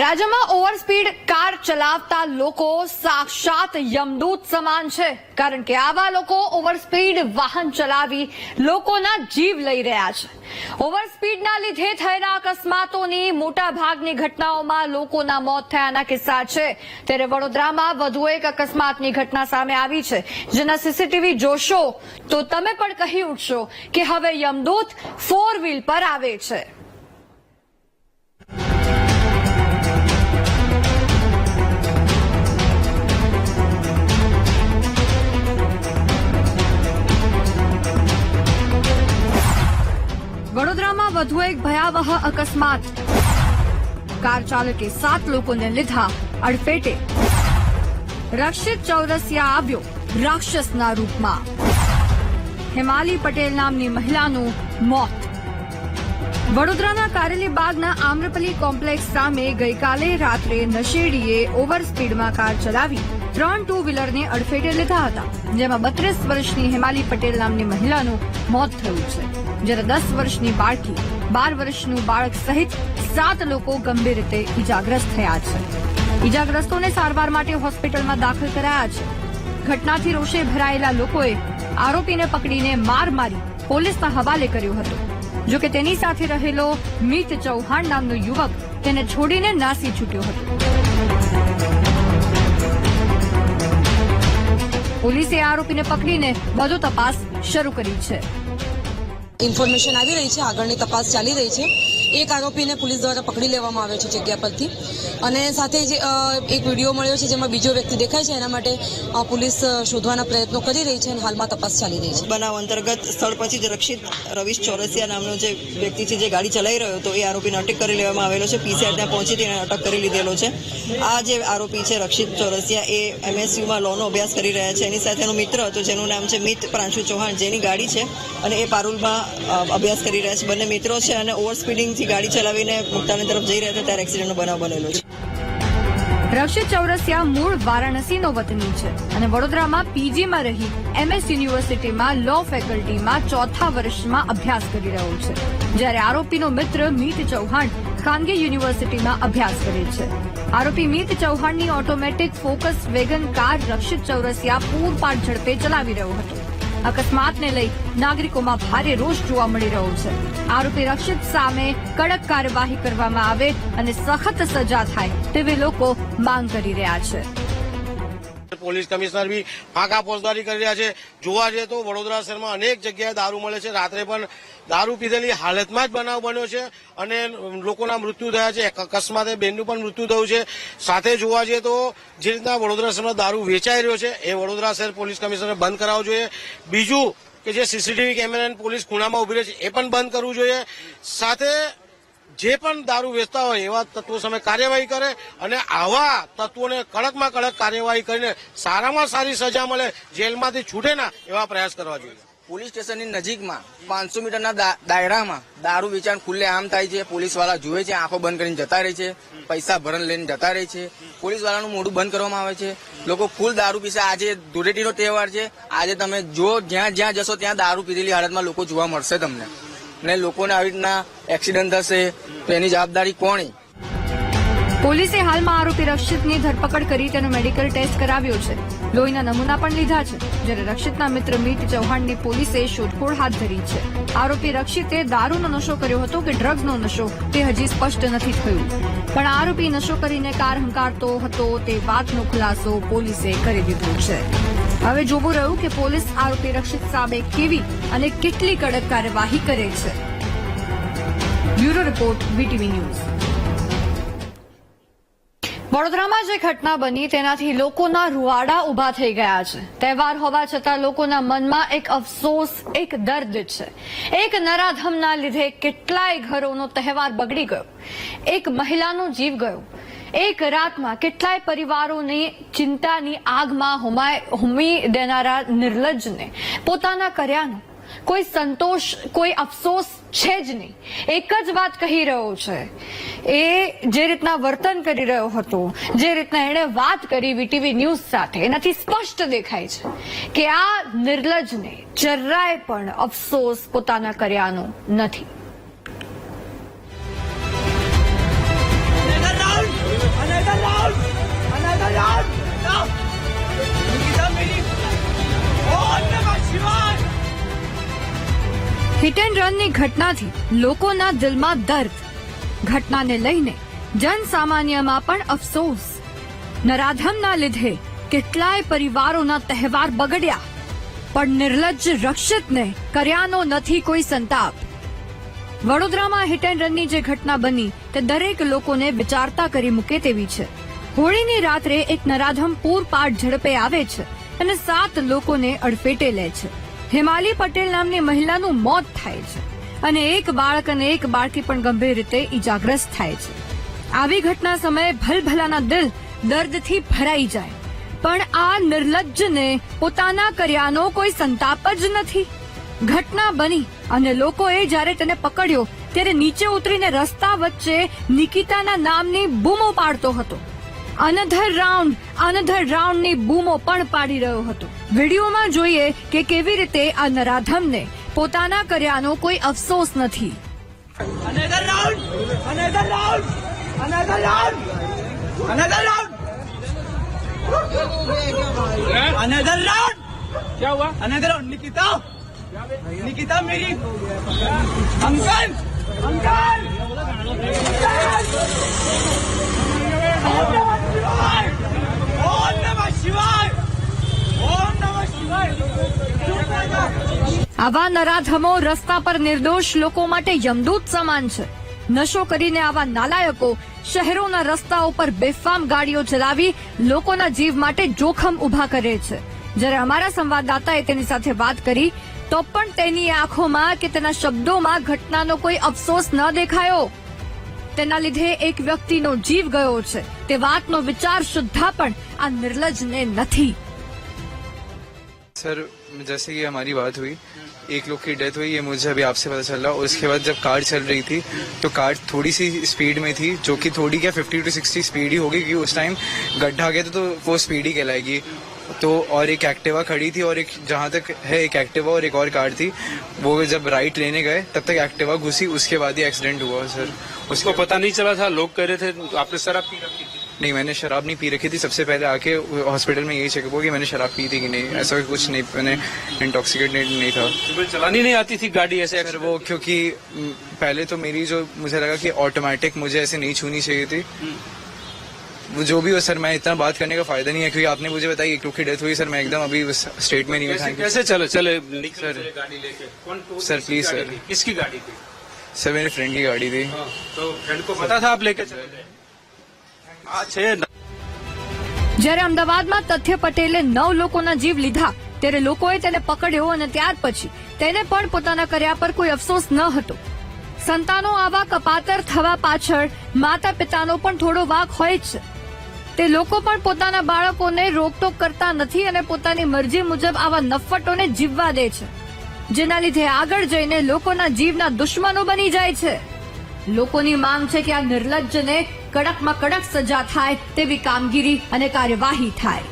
રાજ્યમાં overspeed car ચલાવતા લોકો સાક્ષાત યમદૂત સમાન છે. કારણ કે આવા લોકો ઓવરસ્પીડ વાહન ચલાવી લોકોના જીવ લઈ રહ્યા છે. ઓવરસ્પીડના લીધે થયેલા અકસ્માતોની મોટા ભાગની ઘટનાઓમાં લોકોના મોત થયાના કિસ્સા છે. ત્યારે વડોદરામાં વધુ એક અકસ્માતની ઘટના સામે આવી છે. જેના સીસીટીવી જોશો તો તમે પણ કહી ઉઠશો કે હવે યમદૂત ફોર વ્હીલ પર આવે છે. એક ભયાવહ અકસ્માત કાર ચાલકે સાત લોકોને લીધા અડફેટે રક્ષિત ચૌરસિયા આવ્યો રાક્ષસના રૂપમાં હિમાલી પટેલ નામની મહિલાનું મોત વડોદરાના કારેલી બાગના આમ્રપલી કોમ્પ્લેક્સ સામે ગઈકાલે રાત્રે નશેડીએ ઓવર સ્પીડમાં કાર ચલાવી ત્રણ ટુ વ્હીલરને અડફેટે લીધા હતા, જેમાં બત્રીસ વર્ષની હિમાલી પટેલ નામની મહિલાનું મોત થયું છે. જ્યારે દસ વર્ષની બાળકી, બાર વર્ષનું બાળક સહિત સાત લોકો ગંભીર રીતે ઇજાગ્રસ્ત થયા છે. ઇજાગ્રસ્તોને સારવાર માટે હોસ્પિટલમાં દાખલ કરાયા છે. ઘટનાથી રોષે ભરાયેલા લોકોએ આરોપીને પકડીને માર મારી પોલીસના હવાલે કર્યો હતો. જો કે તેની સાથે રહેલો મીત ચૌહાણ નામનો યુવક તેને છોડીને નાસી છૂટ્યો હતો. પોલીસે આરોપીને પકડીને વધુ તપાસ શરૂ કરી છે. ઇન્ફોર્મેશન આવી રહી છે, આગળની તપાસ ચાલી રહી છે. એક આરોપીને પોલીસ દ્વારા પકડી લેવામાં આવ્યો છે જગ્યા પરથી. અને સાથે જ એક વીડિયો મળ્યો છે જેમાં બીજો વ્યક્તિ દેખાય છે. એના માટે પોલીસ શોધવાના પ્રયત્નો કરી રહી છે અને હાલમાં તપાસ ચાલી રહી છે. બનાવ અંતર્ગત સ્થળ પછી જ રક્ષિત રવિશ ચોરસિયા નામનો જે વ્યક્તિ છે, જે ગાડી ચલાવી રહ્યો હતો, એ આરોપીને અટક કરી લેવામાં આવેલો છે. પીસીઆર ત્યાં પહોંચી તેને અટક કરી લીધેલો છે. આ જે આરોપી છે, રક્ષિત ચોરસિયા, એ એમએસયુમાં લોનો અભ્યાસ કરી રહ્યા છે. એની સાથેનો મિત્ર હતો, જેનું નામ છે મિત પ્રાંશુ ચૌહાણ. જેની ગાડી છે અને એ પારુલમાં અભ્યાસ કરી રહ્યા છે. બંને મિત્રો છે અને ઓવર સ્પીડિંગથી ગાડી ચલાવીને મુક્તાની તરફ જઈ રહ્યા હતા, ત્યારે એક્સિડન્ટનો બનાવ બનેલો છે. રક્ષિત ચૌરસિયા મૂળ વારાણસીનો વતની છે અને વડોદરામાં પીજીમાં રહી એમએસ યુનિવર્સિટીમાં લો ફેકલ્ટીમાં ચોથા વર્ષમાં અભ્યાસ કરી રહ્યો છે. જ્યારે આરોપીનો મિત્ર મીત ચૌહાણ ખાનગી યુનિવર્સિટીમાં અભ્યાસ કરે છે. આરોપી Meet ચૌહાણની automatic Volkswagen car Rakshit Chaurasia પૂરપાટ ઝડપે ચલાવી રહ્યો હતો. અકસ્માતને લઈ નાગરિકોમાં ભારે રોષ જોવા મળી રહ્યો છે. આરોપી રક્ષિત સામે કડક કાર્યવાહી કરવામાં આવે અને સખત સજા થાય તેવી લોકો માંગ કરી રહ્યા છે. પોલીસ કમિશનર બી ફાંકા ફોજદારી કરી રહ્યા છે. જોવા જઈએ તો વડોદરા શહેરમાં અનેક જગ્યાએ દારૂ મળે છે. રાત્રે પણ દારૂ પીધેલી હાલતમાં જ બનાવ બન્યો છે અને લોકોના મૃત્યુ થયા છે. અકસ્માતે બેનનું પણ મૃત્યુ થયું છે. સાથે જોવા જઈએ તો જે રીતના વડોદરા શહેરમાં દારૂ વેચાઈ રહ્યો છે, એ વડોદરા શહેર પોલીસ કમિશનરે બંધ કરાવવું જોઈએ. બીજું કે જે સીસીટીવી કેમેરા પોલીસ ખૂણામાં ઊભી રહે છે, એ પણ બંધ કરવું જોઈએ. સાથે જે પણ દારૂ વેચતા હોય એવા તત્વો સામે કાર્યવાહી કરે અને આવા તત્વોને કડકમાં કડક કાર્યવાહી કરીને સારામાં સારી સજા મળે, જેલમાંથી છૂટે ના, એવા પ્રયાસ કરવા જોઈએ. પોલીસ સ્ટેશનની નજીકમાં, પાંચસો મીટરના દાયરામાં દારૂ વેચાણ ખુલ્લે આમ થાય છે પોલીસવાળા જુએ છે, આંખો બંધ કરીને જતા રહે છે, પૈસા ભરણ લઈને જતા રહે છે પોલીસ વાળાનું મોઢું બંધ કરવામાં આવે છે. લોકો ફૂલ દારૂ પીશે. આજે ધૂળેટીનો તહેવાર છે. આજે તમે જો જ્યાં જ્યાં જશો ત્યાં દારૂ પીધેલી હાલતમાં લોકો જોવા મળશે તમને. ને લોકોને આવી રીતના એક્સિડન્ટ થશે, તો એની જવાબદારી કોની? પોલીસે હાલમાં આરોપી રક્ષિતની ધરપકડ કરી તેનો મેડિકલ ટેસ્ટ કરાવ્યો છે. લોહીના નમૂના પણ લીધા છે, જ્યારે રક્ષિતના મિત્ર મીત ચૌહાણની પોલીસે શોધખોળ હાથ ધરી છે. આરોપી રક્ષિતે દારૂનો નશો કર્યો હતો કે ડ્રગ્સનો નશો, તે હજી સ્પષ્ટ નથી થયું. પણ આરોપી નશો કરીને કાર હંકારતો હતો તે વાતનો ખુલાસો પોલીસે કરી દીધો છે. હવે જોવું રહ્યું કે પોલીસ આરોપી રક્ષિત સામે કેવી અને કેટલી કડક કાર્યવાહી કરે છે. Bureau report, VTV news. વડોદરામાં જે ઘટના બની તેનાથી લોકોના રૂવાડા ઊભા થઈ ગયા છે. તહેવાર હોવા છતાં લોકોના મનમાં એક અફસોસ, એક દર્દ છે. એક નરાધમના લીધે કેટલાય ઘરોનો તહેવાર બગડી ગયો. એક મહિલાનો જીવ ગયો. એક રાતમાં કેટલાય પરિવારોની ચિંતાની આગમાં હુમાય હુમી દેનારા નિર્લજ્જને પોતાના કર્યાનો કોઈ સંતોષ, કોઈ અફસોસ છે જ નહીં. એક જ વાત કહી રહ્યો છે. એ જે રીતના વર્તન કરી રહ્યો હતો, જે રીતના એણે વાત કરી વીટીવી ન્યૂઝ સાથે, એનાથી સ્પષ્ટ દેખાય છે કે આ નિર્લજને જરાય પણ અફસોસ પોતાના કર્યાનો નથી. હિટ એન્ડ રનની ઘટનાથી લોકોના દિલમાં દર્દ. ઘટનાને લઈને જનસામાન્યમાં પણ અફસોસ. નરાધમના લીધે કેટલાય પરિવારોના તહેવાર બગડ્યા. પણ નિર્લજ્જ રક્ષિતને કર્યાનો નથી કોઈ સંતાપ. વડોદરામાં હિટ એન્ડ રનની જે ઘટના બની તે દરેક લોકોને વિચારતા કરી મૂકે તેવી છે. હોળીની રાત્રે એક નરાધમ પૂરપાટ ઝડપે આવે છે અને સાત લોકોને અડફેટે લે છે. હિમાલી પટેલ નામની મહિલાનું મોત થાય છે અને એક બાળક અને એક બાળકી પણ ગંભીર રીતે ઈજાગ્રસ્ત થાય છે. આવી ઘટના સમયે ભલભલાના દિલ દર્દથી ભરાઈ જાય. પણ આ નિર્લજ્જને પોતાના કર્યાનો કોઈ સંતાપ જ નથી. ઘટના બની અને લોકોએ જ્યારે તેને પકડ્યો, ત્યારે નીચે ઉતરીને રસ્તા વચ્ચે નિકિતાના નામની બૂમો પાડતો હતો. અનધર રાઉન્ડ અનધર રાઉન્ડની બૂમો પણ પાડી રહ્યો હતો વિડીયોમાં જોઈએ કે કેવી રીતે આ નરાધમને પોતાના કર્યાનો કોઈ અફસોસ નથી Another round! Another round! Another round! Another round! Another round! क्या हुआ अनदर राउंड निकिता निकिता मेरी अंकल अंकल આવા નરાધમો રસ્તા પર નિર્દોષ લોકો માટે યમદૂત સમાન છે. નશો કરીને આવા નાલાયકો શહેરોના રસ્તા ઉપર બેફામ ગાડીઓ ચલાવી લોકોના જીવ માટે જોખમ ઊભા કરે છે. જ્યારે અમારા સંવાદદાતાએ તેની સાથે વાત કરી, તો પણ તેની આંખોમાં કે તેના શબ્દોમાં ઘટનાનો કોઈ અફસોસ ન દેખાયો. તેના લીધે એક વ્યક્તિનો જીવ ગયો છે. તે વાતનો વિચાર સુદ્ધા પણ આ નિર્લજને નથી. સર, જૈસે કે હમારી વાત હુઈ. एक लोग की डेथ हुई, ये मुझे अभी आपसे पता चल रहा उसके बाद जब कार चल रही थी तो कार थोड़ी सी स्पीड में थी, जो कि थोड़ी क्या 50 टू 60 स्पीड ही होगी, क्योंकि उस टाइम गड्ढा गया था तो वो स्पीड ही कहलाएगी। तो और एक एक्टिवा खड़ी थी, और एक जहाँ तक है, एक एक्टिवा और एक और कार थी। वो जब राइट लेने गए, तब तक एक्टिवा घुसी, उसके बाद ही एक्सीडेंट हुआ सर उसको पता नहीं चला था, लोग कह रहे थे, आपने रखी थी? नहीं मैंने शराब नहीं पी रखी थी। सबसे पहले आके हॉस्पिटल में यही चेकअप हुआ कि मैंने शराब पी थी कि नहीं। ऐसा कुछ नहीं मैंने इंटॉक्सिकेटेड नहीं नहीं था। तुम्हें चलानी नहीं आती थी गाड़ी ऐसे सर वो क्योंकि पहले तो मेरी जो मुझे लगा कि ऑटोमेटिक मुझे ऐसे नहीं छूनी चाहिए थी। वो जो भी हो सर मैं इतना बात करने का फ़ायदा नहीं है क्योंकि आपने मुझे बताया एक की डेथ हुई। सर मैं एकदम अभी उस स्टेट में नहीं हूँ कैसे, चले चले सर। गाड़ी लेके। कौन कौन- सर, प्लीज़, सर। किसकी गाड़ी थी? सर मेरे फ्रेंड की गाड़ी थी। हाँ, तो फ्रेंड को पता था आप लेके चले જ્યારે અમદાવાદમાં તથ્ય પટેલે નવ લોકોના જીવ લીધા, ત્યારે લોકોએ તેને પકડ્યો અને ત્યાર પછી તેને પણ પોતાના કર્યા પર કોઈ અફસોસ ન હતો. સંતાનો આવા કપાતર થવા પાછળ માતા પિતાનો પણ થોડો વાંક હોય છે. તે લોકો પણ પોતાના બાળકોને રોકટોક કરતા નથી અને પોતાની મરજી મુજબ આવા નફટોને જીવવા દે છે. જેના લીધે આગળ જઈને લોકોના જીવના દુશ્મનો બની જાય છે. લોકોની માંગ છે કે આ નિર્લજ્જને કડકમાં કડક સજા થાય તેવી કામગીરી અને કાર્યવાહી થાય.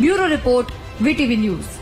Bureau report VTV news.